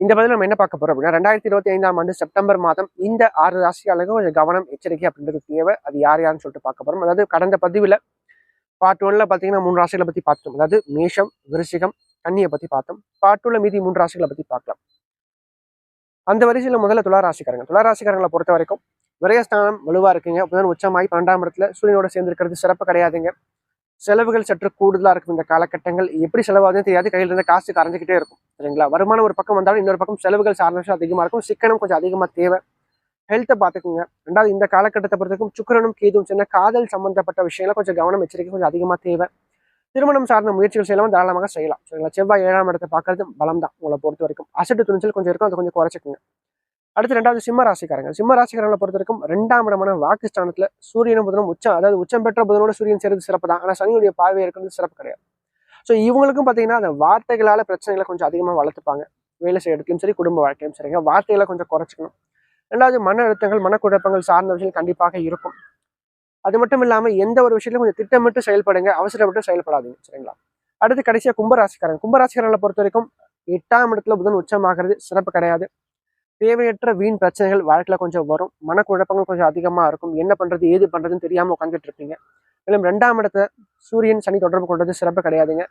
இந்த பதில் நம்ம என்ன பார்க்க போறோம் அப்படின்னா ரெண்டாயிரத்தி இருபத்தி ஐந்தாம் ஆண்டு செப்டம்பர் மாதம் இந்த ஆறு ராசியாளர்கள் கொஞ்சம் கவனம் எச்சரிக்கை அப்படின்றது தேவை. அது யார் யாருன்னு சொல்லிட்டு பார்க்க போறோம். அதாவது கடந்த பதிவில் பார்ட் ஒன்ல பார்த்தீங்கன்னா மூணு ராசிகளை பத்தி பார்த்தோம். அதாவது மேஷம் விருஷிகம் கண்ணியை பத்தி பார்த்தோம். பார்ட் டூல மீதி மூன்று ராசிகளை பத்தி பார்க்கலாம். அந்த வரிசையில் முதல்ல துளாராசிக்காரங்க துளாராசிக்காரங்களை பொறுத்த வரைக்கும் விரயஸ்தானம் வலுவா இருக்குங்க. புதன் உச்சமாய் பன்னெண்டாம் இடத்துல சூரியனோட சேர்ந்திருக்கிறது சிறப்பு கிடையாதுங்க. செலவுகள் சற்று கூடுதலாக இருக்கும் இந்த காலகட்டங்கள். எப்படி செலவாகுதுன்னு தெரியாது. கையில் இருந்த காசு கரைஞ்சிக்கிட்டே இருக்கும். சரிங்களா? வருமானம் ஒரு பக்கம் வந்தாலும் இன்னொரு பக்கம் செலவுகள் சார்ந்த விஷயம் அதிகமாக இருக்கும். சிக்கனம் கொஞ்சம் அதிகமாக தேவை. ஹெல்த்தை பார்த்துக்குங்க. ரெண்டாவது இந்த காலகட்டத்தை பொறுத்தவரைக்கும் சுக்கிரனும் கேதும் சின்ன காதல் சம்பந்தப்பட்ட விஷயங்களை கொஞ்சம் கவனம் எச்சரிக்கை கொஞ்சம் அதிகமாக தேவை. திருமணம் சார்ந்த முயற்சிகள் செய்யலாம். தாராளமாக செய்யலாம். சரிங்களா? செவ்வாய் ஏழாம் இடத்தை பார்க்கறது பலம் தான் உங்களை பொறுத்த வரைக்கும் அசட்டு துணிச்சல் கொஞ்சம் இருக்கும். அதை கொஞ்சம் குறைச்சிக்கோங்க. அடுத்து ரெண்டாவது சிம்ம ராசிக்காரங்க. சிம்ம ராசிக்காரங்களை பொறுத்த வரைக்கும் ரெண்டாம் இடமான வாக்குஸ்தானத்துல சூரியனும் புதனும் உச்சம் அதாவது உச்சம் பெற்ற புதனோட சூரியன் சேர்ந்து சிறப்பு தான் ஆனால் சனியுடைய பார்வை இருக்கிறது சிறப்பு கிடையாது. ஸோ இவங்களுக்கும் பார்த்தீங்கன்னா அந்த வார்த்தைகளால பிரச்சனைகளை கொஞ்சம் அதிகமாக வளர்த்துப்பாங்க. வேலை செய்ய இடத்துலையும் சரி குடும்ப வாழ்க்கையும் சரிங்க வார்த்தைகளை கொஞ்சம் குறைச்சிக்கணும். ரெண்டாவது மன அழுத்தங்கள் மனக்குழப்பங்கள் சார்ந்த விஷயம் கண்டிப்பாக இருக்கும். அது மட்டும் இல்லாமல் எந்த ஒரு விஷயத்திலும் கொஞ்சம் திட்டமிட்டு செயல்படுங்க அவசரப்பட்டு செயல்படாதீங்க சரிங்களா? அடுத்து கடைசியாக கும்பராசிக்காரங்க. கும்பராசிக்காரங்களை பொறுத்த வரைக்கும் எட்டாம் இடத்துல புதன் உச்சமாகிறது சிறப்பு கிடையாது. தேவையற்ற வீண் பிரச்சனைகள் வாழ்க்கையில் கொஞ்சம் வரும். மனக்குழப்பங்கள் கொஞ்சம் அதிகமாக இருக்கும். என்ன பண்ணுறது ஏது பண்ணுறதுன்னு தெரியாமல் உட்காந்துட்டு இருப்பீங்க. மேலும் ரெண்டாம் இடத்த சூரியன் சனி தொடர்பு கொண்டது சிறப்பு கிடையாதுங்க.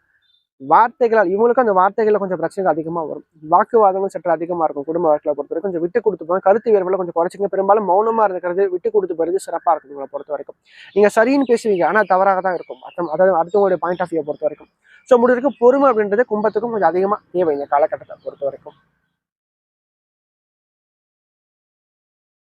வார்த்தைகளால் இவங்களுக்கும் அந்த வார்த்தைகளில் கொஞ்சம் பிரச்சனைகள் அதிகமாக வரும். வாக்குவாதங்கள் சற்று அதிகமாக இருக்கும் குடும்ப வாழ்க்கையில பொறுத்த வரைக்கும். கொஞ்சம் விட்டு கொடுத்து போங்க. கருத்து வேறுபாடு கொஞ்சம் குறைச்சிங்க பெரும்பாலும் மௌனமாக இருக்கிறது விட்டு கொடுத்து போகிறது சிறப்பாக இருக்கும் உங்களை பொறுத்த வரைக்கும். நீங்கள் சரின்னு பேசுவீங்க. ஆனால் தவறாக தான் இருக்கும். அர்த்தம் அதாவது அடுத்தவங்களுடைய பாயிண்ட் ஆஃப் வியூ பொறுத்த வரைக்கும். ஸோ முடிவிற்கு பொறுமை அப்படின்றது கும்பத்துக்கும் கொஞ்சம் அதிகமாக தேவை இந்த காலகட்டத்தை பொறுத்த வரைக்கும்.